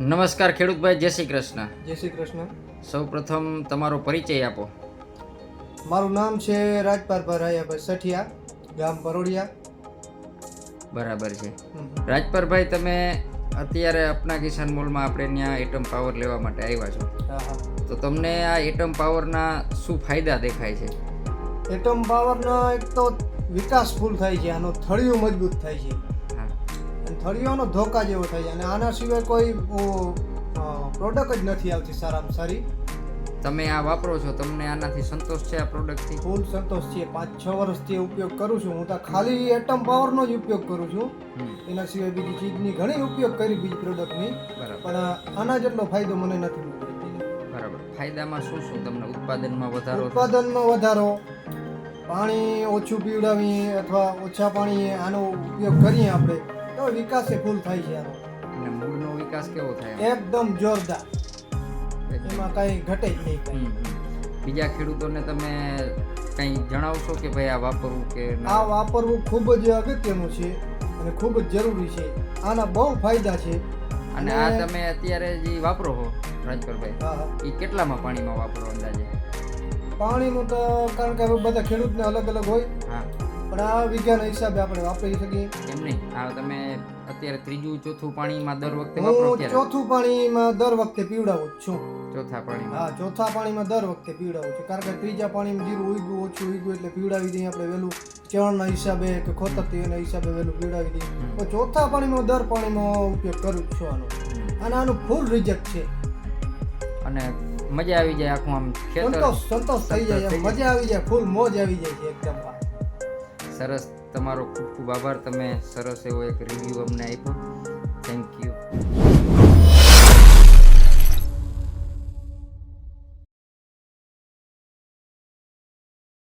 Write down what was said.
નમસ્કાર ખેડૂતભાઈ જય શ્રી કૃષ્ણ. જય શ્રી કૃષ્ણ. સૌ પ્રથમ તમારો પરિચય આપો. મારું નામ છે રાજપારભાઈ રાયાભાઈ સઠિયા ગામ પરોડિયા બરાબર છે. રાજપાલભાઈ તમે અત્યારે અપના કિસાન મોલમાં આપણે ત્યાં એટમ પાવર લેવા માટે આવ્યા છો. તો તમને આ એટમ પાવરના શું ફાયદા દેખાય છે? એટમ પાવરનો એક તો વિકાસ ફૂલ થાય છે આનો થળિયું મજબૂત થાય છે. હા ધોકા જેવો થાય જાય અને આના સિવાય કોઈ પ્રોડક્ટ જ નથી આવતી સારામાં સારી. તમે આ વાપરો છો તમને આનાથી સંતોષ છે આ પ્રોડક્ટથી ફૂલ સંતોષ છે. પાંચ છ વર્ષથી ઉપયોગ કરું છું. હું તો ખાલી એટમ પાવરનો જ ઉપયોગ કરું છું. એના સિવાય બીજી ચીજની ઘણી ઉપયોગ કરી બીજી પ્રોડક્ટની પણ આના જેટલો ફાયદો મને નથી બરાબર. ફાયદામાં શું શું? તમને ઉત્પાદનમાં વધારો ઉત્પાદનમાં વધારો પાણી ઓછું પીવડાવીએ અથવા ઓછા પાણીએ આનો ઉપયોગ કરીએ આપણે. તો વિકાસ એ ફૂલ થાય છે અને મૂળનો વિકાસ કેવો થાય એકદમ જોરદાર. એમાં કાંઈ ઘટે જ નહીં. બીજા ખેડૂતોને તમે કંઈ જણાવશો કે ભાઈ આ વાપરવું કે ના? આ વાપરવું ખૂબ જ અગત્યનું છે અને ખૂબ જ જરૂરી છે. આના બહુ ફાયદા છે. અને આ તમે અત્યારે જે વાપરો છો હા હા. એ કેટલામાં પાણીમાં વાપરો અંદાજે? પાણીનું તો કારણ કે બધા ખેડૂતને અલગ અલગ હોય. હા. પણ આ વિજ્ઞાન હિસાબે આપણે વાપરી શકીએ. એમ નહીં. આ તમે અત્યારે ત્રીજું ચોથું પાણીમાં દર વખતે વાપરો હું ક્યારે ચોથું પાણીમાં દર વખતે પીવડાવું જ છું. ચોથા પાણીમાં? હા ચોથા પાણીમાં દર વખતે પીવડાવું છું. કારણ કે ત્રીજા પાણીમાં જીરું ઉગ્યું ઓછું ઉગ્યું એટલે પીવડાવી દઈએ આપણે વહેલું. ચણના હિસાબે કે ખોતર તેના હિસાબે વહેલું પીવડાવી દઈએ. તો ચોથા પાણીમાં દર પાણીમાં ઉપયોગ કરું છું આનો. અને આનું ફૂલ રિજેક્ટ છે. અને મજા આવી જાય આખું આમ ખેતર? સંતોષ સંતોષ થઈ જાય મજા આવી જાય ફૂલ મોજ આવી જાય છે એકદમ સરસ. તમારો ખૂબ ખૂબ આભાર. તમે સરસ એવો એક રિવ્યૂ અમને આપ્યો. Thank you